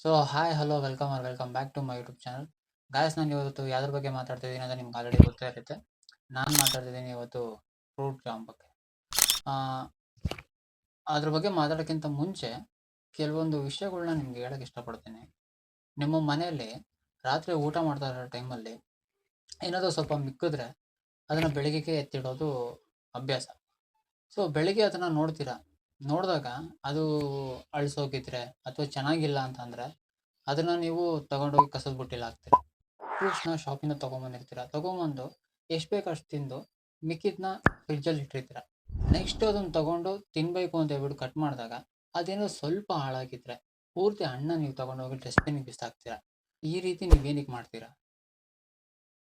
So hi hello welcome or welcome back to my YouTube channel guys ನಾನು ಇವತ್ತು ಯಾವ್ದ್ರ ಬಗ್ಗೆ ಮಾತಾಡ್ತಿದ್ದೀನಿ ಅಂತ ನಿಮ್ಗೆ ಆಲ್ರೆಡಿ ಗೊತ್ತೇ ಇರುತ್ತೆ ನಾನು ಮಾತಾಡ್ತಿದ್ದೀನಿ ಇವತ್ತು ಫ್ರೂಟ್ ಜಾಮ್ ಬಗ್ಗೆ. ಅದ್ರ ಬಗ್ಗೆ ಮಾತಾಡೋಕ್ಕಿಂತ ಮುಂಚೆ ಕೆಲವೊಂದು ವಿಷಯಗಳನ್ನ ನಿಮ್ಗೆ ಹೇಳಕ್ಕೆ ಇಷ್ಟಪಡ್ತೀನಿ. ನಿಮ್ಮ ಮನೆಯಲ್ಲಿ ರಾತ್ರಿ ಊಟ ಮಾಡ್ತಾ ಇರೋ ಟೈಮಲ್ಲಿ ಏನಾದರೂ ಸ್ವಲ್ಪ ಮಿಕ್ಕಿದ್ರೆ ಅದನ್ನು ಬೆಳಿಗ್ಗೆಗೆ ಎತ್ತಿಡೋದು ಅಭ್ಯಾಸ. ಸೊ ಬೆಳಿಗ್ಗೆ ಅದನ್ನು ನೋಡ್ತೀರಾ? ನೋಡಿದಾಗ ಅದು ಅಳಿಸೋಗಿದ್ರೆ ಅಥವಾ ಚೆನ್ನಾಗಿಲ್ಲ ಅಂತಂದರೆ ಅದನ್ನು ನೀವು ತಗೊಂಡೋಗಿ ಕಸದ ಬುಟ್ಟಿಲಿ ಹಾಕ್ತೀರಾ. ಫ್ರೂಟ್ಸ್ನ ಶಾಪಿಂದ ತೊಗೊಂಬಂದಿರ್ತೀರ. ತೊಗೊಂಬಂದು ಎಷ್ಟು ಬೇಕು ಅಷ್ಟು ತಿಂದು ಮಿಕ್ಕಿದ್ನ ಫ್ರಿಜ್ಜಲ್ಲಿ ಇಟ್ಟಿರ್ತೀರ. ನೆಕ್ಸ್ಟ್ ಅದನ್ನು ತೊಗೊಂಡು ತಿನ್ನಬೇಕು ಅಂತ ಹೇಳ್ಬಿಟ್ಟು ಕಟ್ ಮಾಡಿದಾಗ ಅದೇನೋ ಸ್ವಲ್ಪ ಹಾಳಾಗಿದ್ರೆ ಪೂರ್ತಿ ಹಣ್ಣ ನೀವು ತೊಗೊಂಡೋಗಿ ಡಸ್ಟ್ಬಿನ್ಗೆ ಬಿಸಾಕ್ತೀರಾ. ಈ ರೀತಿ ನೀವೇನಕ್ಕೆ ಮಾಡ್ತೀರಾ?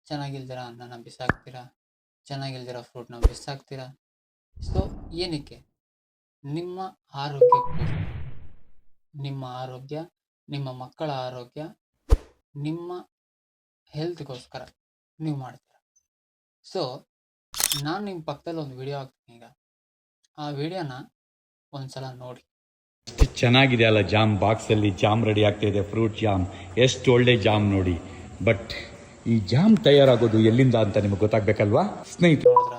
ಚೆನ್ನಾಗಿಲ್ದಿರ ಅನ್ನನ ಬಿಸಾಕ್ತೀರಾ? ಚೆನ್ನಾಗಿಲ್ದಿರೋ ಫ್ರೂಟ್ನ ಬಿಸಾಕ್ತೀರಾ? ಸೊ ಏನಕ್ಕೆ? ನಿಮ್ಮ ಆರೋಗ್ಯ ನಿಮ್ಮ ಆರೋಗ್ಯ, ನಿಮ್ಮ ಮಕ್ಕಳ ಆರೋಗ್ಯ, ನಿಮ್ಮ ಹೆಲ್ತ್ಗೋಸ್ಕರ ನೀವು ಮಾಡ್ತೀರ. ಸೊ ನಾನು ನಿಮ್ಮ ಪಕ್ಕದಲ್ಲಿ ಒಂದು ವಿಡಿಯೋ ಹಾಕ್ತೀನಿ ಈಗ. ಆ ವಿಡಿಯೋನ ಒಂದ್ಸಲ ನೋಡಿ. ಎಷ್ಟು ಚೆನ್ನಾಗಿದೆ ಅಲ್ಲ ಜಾಮ್, ಬಾಕ್ಸಲ್ಲಿ ಜಾಮ್ ರೆಡಿ ಆಗ್ತಾ ಇದೆ ಫ್ರೂಟ್ ಜಾಮ್. ಎಷ್ಟು ಒಳ್ಳೆ ಜಾಮ್ ನೋಡಿ. ಬಟ್ ಈ ಜಾಮ್ ತಯಾರಾಗೋದು ಎಲ್ಲಿಂದ ಅಂತ ನಿಮಗೆ ಗೊತ್ತಾಗ್ಬೇಕಲ್ವಾ? ಸ್ನೇಹಿತರೆ.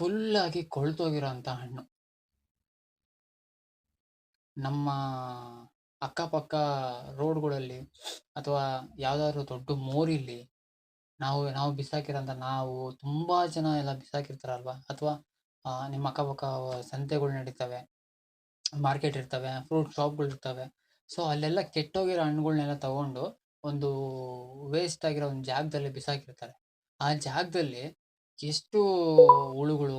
ನೋಡಿದ್ರ ಫುಲ್ ಆಗಿ ಕೊಳ್ತೋಗಿರೋ ಹಣ್ಣು. ನಮ್ಮ ಅಕ್ಕಪಕ್ಕ ರೋಡ್ಗಳಲ್ಲಿ ಅಥವಾ ಯಾವುದಾದ್ರು ದೊಡ್ಡ ಮೋರಿಲಿ ನಾವು ನಾವು ಬಿಸಾಕಿರೋಂಥ ನಾವು ತುಂಬಾ ಜನ ಎಲ್ಲ ಬಿಸಾಕಿರ್ತಾರಲ್ವಾ? ಅಥವಾ ನಿಮ್ಮ ಅಕ್ಕಪಕ್ಕ ಸಂತೆಗಳು ನಡೀತವೆ, ಮಾರ್ಕೆಟ್ ಇರ್ತವೆ, ಫ್ರೂಟ್ ಶಾಪ್ಗಳು ಇರ್ತವೆ. ಸೊ, ಅಲ್ಲೆಲ್ಲ ಕೆಟ್ಟೋಗಿರೋ ಹಣ್ಣುಗಳನ್ನೆಲ್ಲ ತಗೊಂಡು ಒಂದು ವೇಸ್ಟ್ ಆಗಿರೋ ಒಂದು ಜಾಗದಲ್ಲಿ ಬಿಸಾಕಿರ್ತಾರೆ. ಆ ಜಾಗದಲ್ಲಿ ಎಷ್ಟು ಹುಳುಗಳು,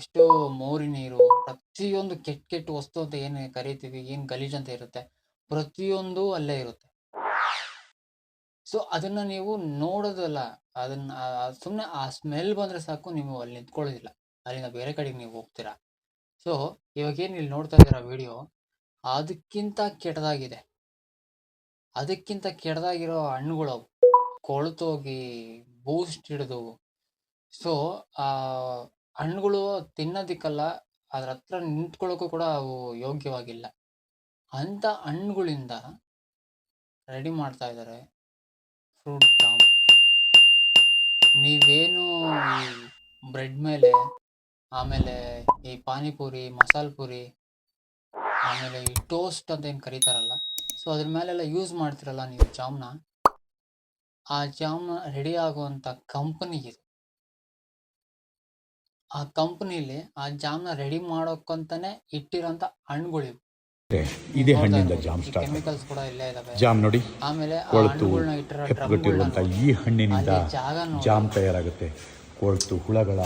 ಎಷ್ಟು ಮೋರಿ ನೀರು ಪ್ರತಿಯೊಂದು ಕೆಟ್ಟ ಕೆಟ್ಟ ವಸ್ತು ಅಂತ ಏನು ಕರಿತೀವಿ, ಏನು ಗಲೀಜ್ ಅಂತ ಇರುತ್ತೆ, ಪ್ರತಿಯೊಂದು ಅಲ್ಲೇ ಇರುತ್ತೆ. ಸೊ ಅದನ್ನ ನೀವು ನೋಡೋದಲ್ಲ, ಅದನ್ನ ಸುಮ್ಮನೆ ಆ ಸ್ಮೆಲ್ ಬಂದ್ರೆ ಸಾಕು, ನೀವು ಅಲ್ಲಿ ನಿಂತ್ಕೊಳ್ಳೋದಿಲ್ಲ. ಅಲ್ಲಿಂದ ಬೇರೆ ಕಡೆಗೆ ನೀವು ಹೋಗ್ತೀರಾ. ಸೊ ಇವಾಗ ಏನು ಇಲ್ಲಿ ನೋಡ್ತಾ ಇದ್ದೀರಾ ವಿಡಿಯೋ ಅದಕ್ಕಿಂತ ಕೆಟ್ಟದಾಗಿದೆ. ಅದಕ್ಕಿಂತ ಕೆಟ್ಟದಾಗಿರೋ ಹಣ್ಣುಗಳು ಕೊಳತೋಗಿ ಕೊಳ್ತೋಗಿ ಬೂಸ್ಟ್ ಹಿಡಿದು ಸೊ ಆ, ಹಣ್ಣುಗಳು ತಿನ್ನೋದಿಕ್ಕಲ್ಲ, ಅದ್ರ ಹತ್ರ ನಿಂತ್ಕೊಳ್ಳೋಕ್ಕೂ ಕೂಡ ಅವು ಯೋಗ್ಯವಾಗಿಲ್ಲ. ಅಂತ ಹಣ್ಣುಗಳಿಂದ ರೆಡಿ ಮಾಡ್ತಾ ಇದ್ದಾರೆ. ಫ್ರೂಟ್ ಜಾಮ್ ನೀವೇನು ಬ್ರೆಡ್ ಮೇಲೆ, ಆಮೇಲೆ ಈ ಪಾನಿಪುರಿ, ಮಸಾಲ ಪುರಿ, ಆಮೇಲೆ ಈ ಟೋಸ್ಟ್ ಅಂತ ಏನು ಕರೀತಾರಲ್ಲ ಸೊ ಅದ್ರ ಮೇಲೆಲ್ಲ ಯೂಸ್ ಮಾಡ್ತಿರಲ್ಲ ನೀವು ಜಾಮ್ನ, ಆ ಜಾಮ್ನ ರೆಡಿ ಆಗುವಂಥ ಕಂಪನಿ ಇದು. ಆ ಕಂಪನಿಲಿ ಆ ಜಾಮ್ನ ರೆಡಿ ಮಾಡೋಕ್ಕಂತಾನೆ ಇಟ್ಟಿರೋಂಥ ಹಣ್ಣುಗಳಿವು ಇದೇ ಹಣ್ಣಿಂದ ಜಾಮ್ ಸ್ಟಾರ್ಟ್ ಕೆಮಿಕಲ್ಸ್ ಕೂಡ ಇಲ್ಲೇ ಇದಾವೆ. ಜಾಮ್ ನೋಡಿ. ಆಮೇಲೆ ಆ ಕೊಳ್ತು ಹೆಪ್ಪುಗಟ್ಟಿರುವಂಥ ಈ ಹಣ್ಣಿನಿಂದ ಜಾಮ್ ತಯಾರಾಗುತ್ತೆ. ಕೊಳ್ತು ಹುಳಗಳ.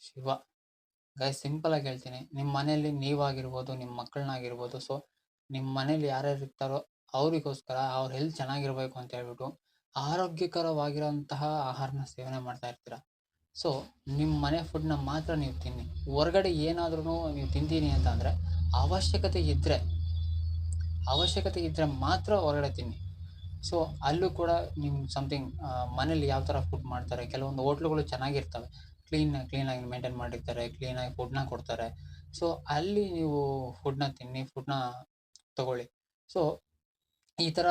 ಶಿವ. ಗೈ ಸಿಂಪಲ್ ಆಗಿ ಹೇಳ್ತೀನಿ. ನಿಮ್ಮ ಮನೆಯಲ್ಲಿ ನೀವಾಗಿರ್ಬೋದು ನಿಮ್ಮ ಮಕ್ಕಳನ್ನಾಗಿರ್ಬೋದು ಸೊ ನಿಮ್ಮ ಮನೇಲಿ ಯಾರ್ಯಾರು ಇರ್ತಾರೋ ಅವರಿಗೋಸ್ಕರ ಅವ್ರ ಹೆಲ್ತ್ ಚೆನ್ನಾಗಿರ್ಬೇಕು ಅಂತ ಹೇಳ್ಬಿಟ್ಟು ಆರೋಗ್ಯಕರವಾಗಿರೋಂತಹ ಆಹಾರನ ಸೇವನೆ ಮಾಡ್ತಾ ಇರ್ತೀರ? ಸೊ ನಿಮ್ಮ ಮನೆ ಫುಡ್ನ ಮಾತ್ರ ನೀವು ತಿನ್ನಿ. ಹೊರಗಡೆ ಏನಾದ್ರೂ ನೀವು ತಿಂತೀನಿ ಅಂತ ಅಂದರೆ ಅವಶ್ಯಕತೆ ಇದ್ದರೆ ಅವಶ್ಯಕತೆ ಇದ್ದರೆ ಮಾತ್ರ ಹೊರಗಡೆ ತಿನ್ನಿ. ಸೊ ಅಲ್ಲೂ ಕೂಡ ನಿಮ್ಮ ಸಮಥಿಂಗ್ ಮನೇಲಿ ಯಾವ ಥರ ಫುಡ್ ಮಾಡ್ತಾರೆ, ಕೆಲವೊಂದು ಹೋಟ್ಲುಗಳು ಚೆನ್ನಾಗಿರ್ತವೆ. ಕ್ಲೀನ್ ಕ್ಲೀನಾಗಿ ಮೇಂಟೈನ್ ಮಾಡಿರ್ತಾರೆ ಕ್ಲೀನಾಗಿ ಫುಡ್ನ ಕೊಡ್ತಾರೆ. ಸೊ ಅಲ್ಲಿ ನೀವು ಫುಡ್ನ ತಿನ್ನಿ ಫುಡ್ನ ತಗೊಳ್ಳಿ. ಸೊ ಈ ಥರ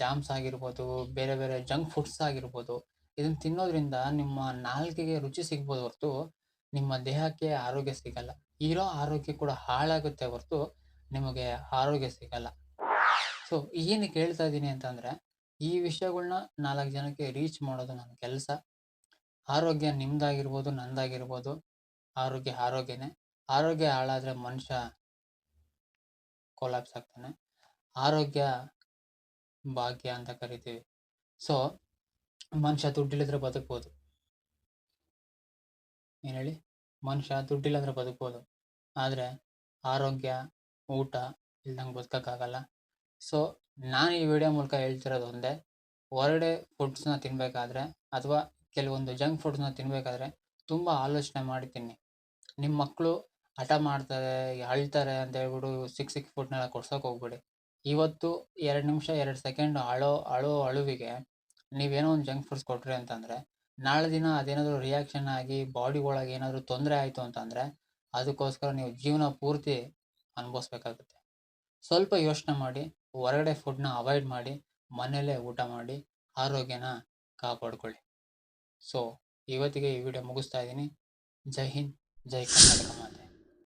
ಜಾಮ್ಸ್ ಆಗಿರ್ಬೋದು, ಬೇರೆ ಬೇರೆ ಜಂಕ್ ಫುಡ್ಸ್ ಆಗಿರ್ಬೋದು ಇದನ್ನ ತಿನ್ನೋದ್ರಿಂದ ನಿಮ್ಮ ನಾಲ್ಕಿಗೆ ರುಚಿ ಸಿಗ್ಬೋದು ಹೊರತು ನಿಮ್ಮ ದೇಹಕ್ಕೆ ಆರೋಗ್ಯ ಸಿಗಲ್ಲ. ಇರೋ ಆರೋಗ್ಯ ಕೂಡ ಹಾಳಾಗುತ್ತೆ ಹೊರತು ನಿಮಗೆ ಆರೋಗ್ಯ ಸಿಗಲ್ಲ. ಸೊ ಏನು ಕೇಳ್ತಾ ಇದ್ದೀನಿ ಅಂತಂದರೆ, ಈ ವಿಷಯಗಳ್ನ ನಾಲ್ಕು ಜನಕ್ಕೆ ರೀಚ್ ಮಾಡೋದು ನನ್ನ ಕೆಲಸ. ಆರೋಗ್ಯ ನಿಮ್ದಾಗಿರ್ಬೋದು, ನಂದಾಗಿರ್ಬೋದು. ಆರೋಗ್ಯ ಆರೋಗ್ಯನೇ. ಆರೋಗ್ಯ ಹಾಳಾದರೆ ಮನುಷ್ಯ ಕೊಲಾಪ್ಸ್ ಆಗ್ತಾನೆ. ಆರೋಗ್ಯ ಭಾಗ್ಯ ಅಂತ ಕರಿತೀವಿ. ಸೊ ಮನುಷ್ಯ ದುಡ್ಡಿಲ್ಲದ್ರೆ ಬದುಕ್ಬೋದು. ಏನು ಹೇಳಿ? ಮನುಷ್ಯ ದುಡ್ಡಿಲ್ಲದ್ರೆ ಬದುಕ್ಬೋದು. ಆದರೆ ಆರೋಗ್ಯ, ಊಟ ಇಲ್ದಂಗೆ ಬದುಕೋಕ್ಕಾಗಲ್ಲ. ಸೊ ನಾನು ಈ ವಿಡಿಯೋ ಮೂಲಕ ಹೇಳ್ತಿರೋದು ಒಂದೇ. ಹೊರಗಡೆ ಫುಡ್ಸ್ನ ತಿನ್ನಬೇಕಾದ್ರೆ ಅಥವಾ ಕೆಲವೊಂದು ಜಂಕ್ ಫುಡ್ಸ್ನ ತಿನ್ನಬೇಕಾದ್ರೆ ತುಂಬ ಆಲೋಚನೆ ಮಾಡಿ ತಿನ್ನಿ ನಿಮ್ಮ ಮಕ್ಕಳು ಹಠ ಮಾಡ್ತಾರೆ, ಅಳ್ತಾರೆ ಅಂತ ಹೇಳ್ಬಿಟ್ಟು ಸಿಕ್ ಸಿಕ್ ಫುಡ್ನೆಲ್ಲ ಕೊಡ್ಸೋಕೆ ಹೋಗ್ಬೇಡಿ. ಇವತ್ತು ಎರಡು ನಿಮಿಷ, ಎರಡು ಸೆಕೆಂಡ್ ಅಳೋ ಅಳೋ ಅಳುವಿಗೆ ನೀವೇನೋ ಒಂದು ಜಂಕ್ ಫುಡ್ಸ್ ಕೊಟ್ರಿ ಅಂತಂದರೆ, ನಾಳೆ ದಿನ ಅದೇನಾದರೂ ರಿಯಾಕ್ಷನ್ ಆಗಿ ಬಾಡಿ ಒಳಗೆ ಏನಾದರೂ ತೊಂದರೆ ಆಯಿತು ಅಂತಂದರೆ, ಅದಕ್ಕೋಸ್ಕರ ನೀವು ಜೀವನ ಪೂರ್ತಿ ಅನುಭವಿಸ್ಬೇಕಾಗುತ್ತೆ. ಸ್ವಲ್ಪ ಯೋಚನೆ ಮಾಡಿ, ಹೊರಗಡೆ ಫುಡ್ನ ಅವಾಯ್ಡ್ ಮಾಡಿ, ಮನೆಯಲ್ಲೇ ಊಟ ಮಾಡಿ, ಆರೋಗ್ಯನ ಕಾಪಾಡ್ಕೊಳ್ಳಿ. ಸೊ ಇವತ್ತಿಗೆ ಈ ವಿಡಿಯೋ ಮುಗಿಸ್ತಾ ಇದ್ದೀನಿ. ಜೈ ಹಿಂದ್, ಜೈ ಕರ್ನಾಟಕ ಮಾತೆ.